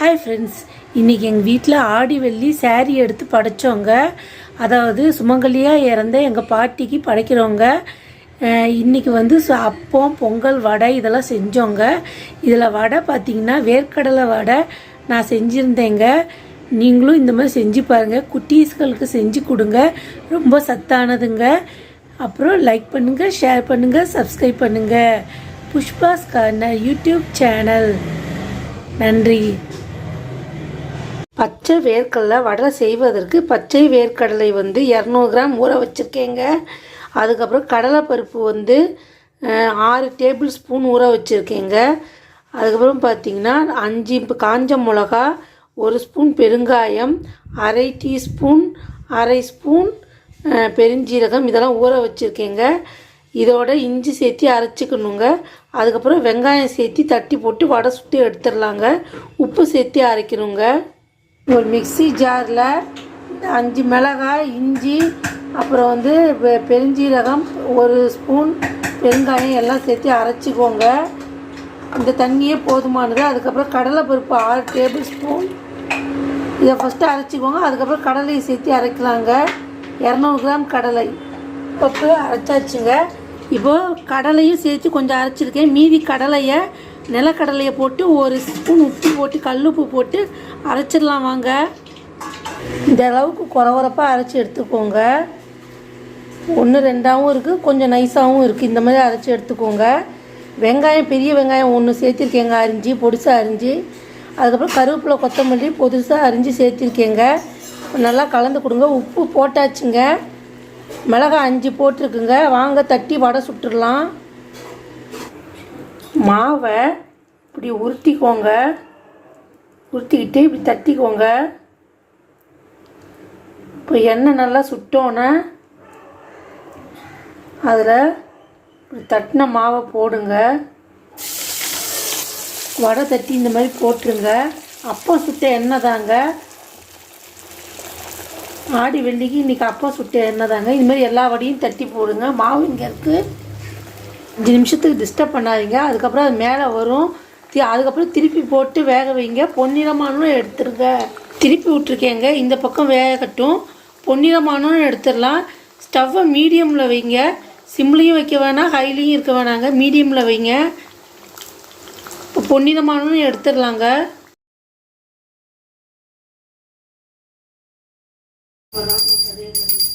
Hi friends இன்றைக்கி எங்கள் வீட்டில் ஆடி வெள்ளி saree எடுத்து படைச்சோங்க. அதாவது சுமங்கலியாக இறந்த எங்கள் பாட்டிக்கு படைக்கிறவங்க இன்றைக்கி இன்னைக்கு வந்து ச- அப்பம் பொங்கல் வடை இதெல்லாம் செஞ்சோங்க. இதில் வடை பார்த்திங்கன்னா வேர்க்கடலை வடை நான் செஞ்சுருந்தேங்க. நீங்களும் இந்த மாதிரி செஞ்சு பாருங்கள் குட்டீஸ்களுக்கு செஞ்சு கொடுங்க. ரொம்ப சத்தானதுங்க. அப்புறம் லைக் பண்ணுங்கள் ஷேர் பண்ணுங்கள் சப்ஸ்கிரைப் பண்ணுங்கள் புஷ்பாஸ் கார்னர் யூடியூப் சேனல் நன்றி. பச்சை வேர்க்கடலை வடை செய்வதற்கு பச்சை வேர்க்கடலை வந்து இரநூறு கிராம் ஊற வச்சுருக்கேங்க. அதுக்கப்புறம் கடலைப்பருப்பு வந்து ஆறு டேபிள் ஸ்பூன் ஊற வச்சுருக்கேங்க. அதுக்கப்புறம் பார்த்தீங்கன்னா அஞ்சு இப்போ காஞ்ச மிளகா ஒரு ஸ்பூன் பெருங்காயம் அரை டீஸ்பூன் அரை ஸ்பூன் பெருஞ்சீரகம் இதெல்லாம் ஊற வச்சுருக்கேங்க. இதோட இஞ்சி சேர்த்து அரைச்சிக்கணுங்க. அதுக்கப்புறம் வெங்காயம் சேர்த்து தட்டி போட்டு வடை சுட்டு எடுத்துடலாங்க. உப்பு சேர்த்து அரைக்கணுங்க. ஒரு மிக்ஸி ஜாரில் இந்த அஞ்சு மிளகாய் இஞ்சி அப்புறம் வந்து பெ- பெருஞ்சீரகம் ஒரு ஸ்பூன் பெருங்காயம் எல்லாம் சேர்த்து அரைச்சிக்கோங்க. இந்த தண்ணியே போதுமானது. அதுக்கப்புறம் கடலைப்பருப்பு ஆறு டேபிள் ஸ்பூன். இதை ஃபஸ்ட்டு அரைச்சிக்கோங்க. அதுக்கப்புறம் கடலையை சேர்த்து அரைக்கலாங்க. இரநூறு கிராம் கடலை பப்பு அரைச்சாச்சுங்க. இப்போது கடலையும் சேர்த்து கொஞ்சம் அரைச்சிருக்கேன். மீதி கடலையை நிலக்கடலையை போட்டு ஒரு ஸ்பூன் உப்பு போட்டு கல்லுப்பு போட்டு அரைச்சிடலாம் வாங்க. இந்த அளவுக்கு குறவரப்பாக அரைச்சி எடுத்துக்கோங்க. ஒன்று ரெண்டாகவும் இருக்குது கொஞ்சம் நைஸாகவும் இருக்குது இந்த மாதிரி அரைச்சி எடுத்துக்கோங்க. வெங்காயம் பெரிய வெங்காயம் ஒன்று சேர்த்திருக்கேங்க அரிஞ்சு பொடிசாக அரிஞ்சு. அதுக்கப்புறம் கருவேப்பிலை கொத்தமல்லி பொதுசாக அரிஞ்சு சேர்த்திருக்கேங்க. நல்லா கலந்து கொடுங்க. உப்பு போட்டாச்சுங்க. மிளகாய் அஞ்சு போட்டிருக்குங்க. வாங்க தட்டி வடை சுட்டுடலாம். மாவை இப்படி உருட்டிக்கோங்க. உருட்டிக்கிட்டு இப்படி தட்டிக்கோங்க. இப்போ எண்ணெய் நல்லா சுட்டோன்னே அதில் இப்படி தட்டின மாவை போடுங்க. வடை தட்டி இந்த மாதிரி போட்டுருங்க. அப்போ சுட்ட எண்ணெய் தாங்க. ஆடி வெள்ளிக்கு இன்றைக்கி அப்போ சுட்ட எண்ணெய் தாங்க. இது மாதிரி எல்லா வடையும் தட்டி போடுங்க. மாவு இங்கே இருக்குது அஞ்சு நிமிஷத்துக்கு டிஸ்டர்ப் பண்ணாதீங்க. அதுக்கப்புறம் அது மேலே வரும். அதுக்கப்புறம் திருப்பி போட்டு வேக வைங்க. பொன்னிறமானும் எடுத்துருங்க. திருப்பி விட்ருக்கேங்க இந்த பக்கம் வேகட்டும். பொன்னிறமானும் எடுத்துடலாம். ஸ்டவ்வை மீடியமில் வைங்க. சிம்லையும் வைக்க வேணாம். ஹைலையும் இருக்க வேணாங்க. மீடியமில் வைங்க. இப்போ பொன்னிறமானும் எடுத்துடலாங்க. வராமல்